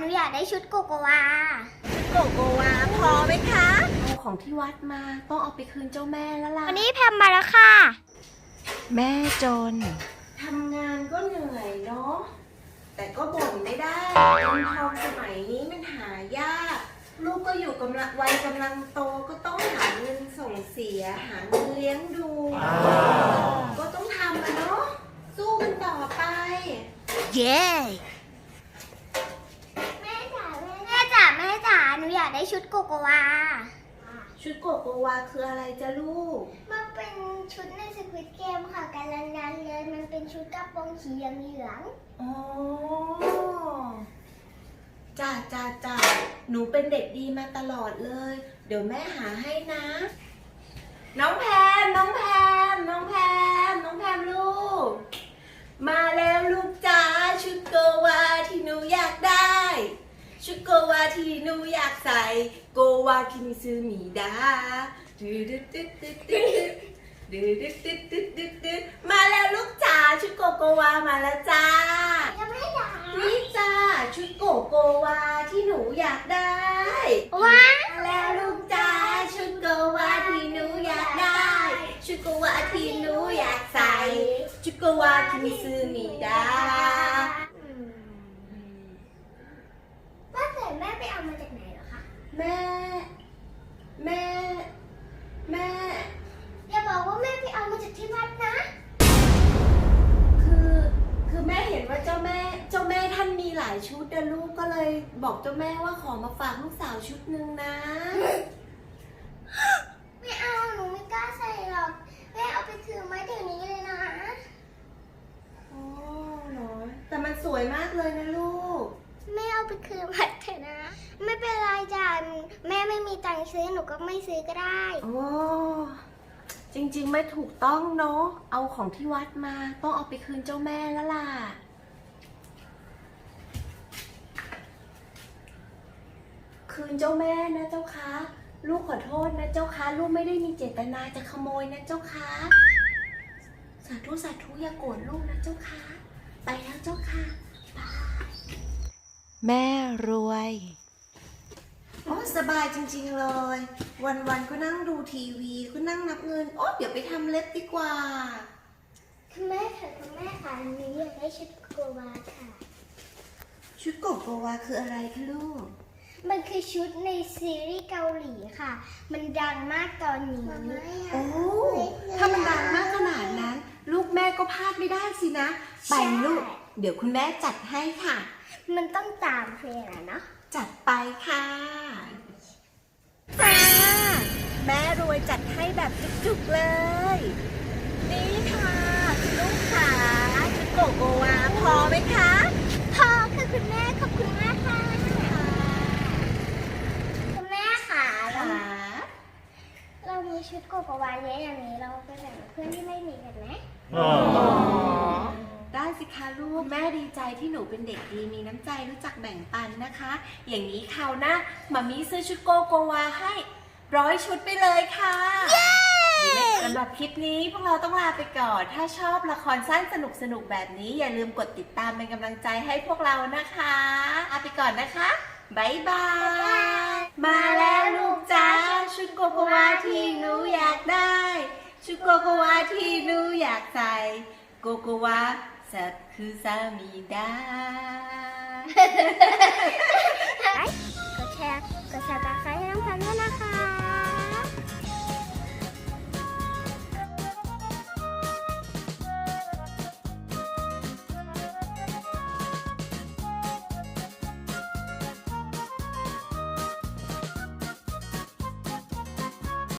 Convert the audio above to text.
หนูอยากได้ชุดโกโกวาโกโกวาพอไหมคะเอาของที่วัดมาต้องเอาไปคืนเจ้าแม่แล้วล่ะ วันนี้แพมมาแล้วค่ะ แม่จน ทำงานก็เหนื่อยเนาะ แต่ก็บ่นไม่ได้เงินทองสมัยนี้มันหายาก ลูกก็อยู่กำลังวัยกำลังโตก็ต้องหาเงินส่งเสียหาเงินเลี้ยงดู ก็ต้องทำอะเนาะ สู้กันต่อไป เย้แม่จ๋าแม่จ๋าแม่จ๋าหนู อยากได้ชุดโกโกวา ชุดโกโกวาคืออะไรจ้ะลูก มันเป็นชุดในสควิตเกมค่ะการลันดันเลย มันเป็นชุดกระโปรงสีเหลืองอ๋อจ้าจ้าจ้าหนูเป็นเด็กดีมาตลอดเลย เดี๋ยวแม่หาให้นะ น้องแพมน้องแพมน้องแพมน้องแพมลูก มาแล้วลูกจ้า ชุดโกวาที่หนูอยากใส่ โกวาคิมิซึมิดาดึดดึดดึดดึดดึดดึดดึดดึดดึดดึดดึดมาแล้วลูกจ๋าชุดโกโกวามาแล้วจ้าๆแล้วแม่จ๋านี่จ้าชุดโกโกวาที่หนูอยากได้ว้าแล้วลูกจ้าชุดโกวาที่หนูอยากได้ ชุดโกวาที่หนูอยากใส่ ชุดโกวาคิมิซึมิดา ว่า แต่แม่ไปเอามาจากไหนเหรอคะ แม่ แม่ แม่ อย่าบอกว่าแม่ไปเอามาจากที่วัดนะ คือคือแม่เห็นว่าเจ้าแม่เจ้าแม่ท่านมีหลายชุดนะลูกก็เลยบอกเจ้าแม่ว่าขอมาฝากลูกสาวชุดหนึ่งนะ ไม่เอาหนูไม่กล้าใส่หรอก แม่เอาไปคืนไว้เดี๋ยวนี้เลยนะอ๋อเหรอแต่มันสวยมากเลยนะลูก แม่เอาไปคืนวัดเถอะนะไม่เป็นไรจ้ะแม่ไม่มีตังค์ซื้อหนูก็ไม่ซื้อก็ได้โอ้จริงๆไม่ถูกต้องเนาะเอาของที่วัดมาต้องเอาไปคืนเจ้าแม่แล้วล่ะคืนเจ้าแม่นะเจ้าคะลูกขอโทษนะเจ้าคะลูกไม่ได้มีเจตนาจะขโมยนะเจ้าคะสาธุสาธุอย่าโกรธลูกนะเจ้าคะไปแล้วเจ้าค่ะบาย แม่รวย โอ้สบายจริงๆเลย วันๆก็นั่งดูทีวีก็นั่งนับเงิน โอ้เดี๋ยวไปทำเล็บดีกว่า คุณแม่ค่ะคุณแม่ค่ะหนูอยากได้ชุดโกวาค่ะ ชุดโกโกวาคืออะไรคะลูก มันคือชุดในซีรีส์เกาหลีค่ะ มันดังมากตอนนี้โอ้ถ้ามันดังมากขนาดนั้น ลูกแม่ก็พลาดไม่ได้สินะ ไปลูก เดี๋ยวคุณแม่จัดให้ค่ะ มันต้องตามเพลงอะเนาะจัดไปค่ะจ้าแม่รวยจัดให้แบบจุกๆเลย นี่ค่ะคุณลูกขาชุดโกโกวาพอไหมคะพอค่ะคุณแม่ขอบคุณมากค่ะคุณแม่ค่ะเราค่ะเรามีชุดโกโกวาเยอะอย่างนี้เราไปแบ่งเพื่อนที่ไม่มีกันไหม ได้สิคะลูกแม่ดี ใจที่หนูเป็นเด็กดีมีน้ำใจรู้จักแบ่งปันนะคะ อย่างนี้คราวหน้ามามีซื้อชุดโกโกวาให้ร้อยชุดไปเลยค่ะ สำหรับคลิปนี้พวกเราต้องลาไปก่อน ถ้าชอบละครสั้นสนุกๆแบบนี้ อย่าลืมกดติดตามเป็นกำลังใจให้พวกเรานะคะลาไปก่อนนะคะบ๊ายบาย มาแล้วลูกจ้าชุดโกโกวาที่หนูอยากได้ ชุดโกโกวาที่หนูอยากใส่ โกโกวา สักคือสามีดา กดแชร์ก็แชร์ตามใคร